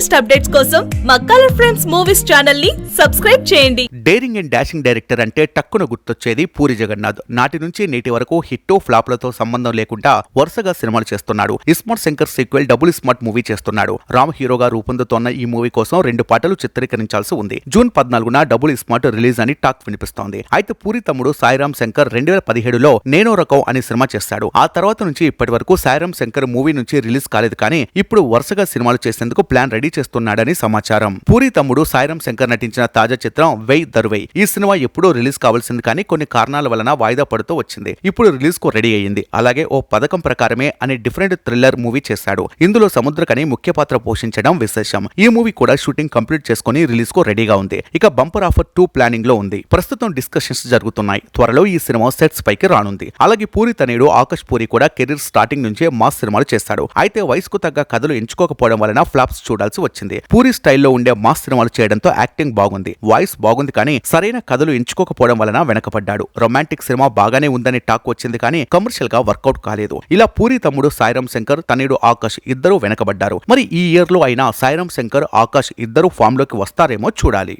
Latest updates కోసం మా colour friends movies ఛానల్ని సబ్స్క్రైబ్ చేయండి. డేరింగ్ అండ్ డాషింగ్ డైరెక్టర్ అంటే టక్కున గుర్తొచ్చేది పూరి జగన్నాథ్. నాటి నుంచి నేటి వరకు హిట్టో ఫ్లాప్లతో సంబంధం లేకుండా వరుసగా సినిమాలు చేస్తున్నాడు. ISmart Shankar sequel double smart movie చేస్తున్నాడు. రామ్ హీరోగా రూపొందుతోన్న ఈ మూవీ కోసం రెండు పాటలు చిత్రీకరించాల్సి ఉంది. జూన్ పద్నాలుగున డబుల్ స్మార్ట్ రిలీజ్ అని టాక్ వినిపిస్తోంది. అయితే పూరి తమ్ముడు సాయిరామ్ శంకర్ రెండు వేల పదిహేడులో నేనో రకం అనే సినిమా చేస్తాడు. ఆ తర్వాత నుంచి ఇప్పటి వరకు సాయిరామ్ శంకర్ మూవీ నుంచి రిలీజ్ కాలేదు కానీ ఇప్పుడు వరుసగా సినిమాలు చేసేందుకు ప్లాన్ రెడీ చేస్తున్నాడని సమాచారం. పూరి తమ్ముడు సాయిరాం శంకర్ నటించిన తాజా చిత్రం వెయ్ దర్వై ఈ సినిమా ఎప్పుడూ రిలీజ్ కావాల్సింది కానీ కొన్ని కారణాల వలన వాయిదా పడుతూ వచ్చింది. ఇప్పుడు రిలీజ్కు రెడీ అయ్యింది. అలాగే ఓ పథకం ప్రకారమే అనే డిఫరెంట్ థ్రిల్లర్ మూవీ చేశాడు. ఇందులో సముద్రకని ముఖ్య పాత్ర పోషించడం విశేషం. ఈ మూవీ కూడా షూటింగ్ కంప్లీట్ చేసుకుని రిలీజ్కు రెడీగా ఉంది. ఇక బంపర్ ఆఫర్ టూ ప్లానింగ్లో ఉంది. ప్రస్తుతం డిస్కషన్స్ జరుగుతున్నాయి. త్వరలో ఈ సినిమా సెట్స్ పైకి రానుంది. అలాగే పూరి తనేడు ఆకాష్ పూరి కూడా కెరీర్ స్టార్టింగ్ నుంచే మాస్ సినిమాలు చేస్తాడు. అయితే వయసుకు తగ్గ కథలు ఎంచుకోకపోవడం వలన ఫ్లాప్స్ చూడాల్సి వచ్చింది. పూరి స్టైల్లో ఉండే మాస్ సినిమాలు చేయడంతో యాక్టింగ్ బాగుంది. వాయిస్ బాగుంది కానీ సరైన కథలు ఎంచుకోకపోవడం వలన వెనకపడ్డాడు రొమాంటిక్ సినిమా బాగానే ఉందని టాక్ వచ్చింది కానీ కమర్షియల్గా వర్కౌట్ కాలేదు. ఇలా పూరి తమ్ముడు సాయిరామ్ శంకర్ తనయుడు ఆకాష్ ఇద్దరూ వెనకబడ్డారు. మరి ఈ ఇయర్లో అయినా సాయిరామ్ శంకర్ ఆకాష్ ఇద్దరు ఫామ్లోకి వస్తారేమో చూడాలి.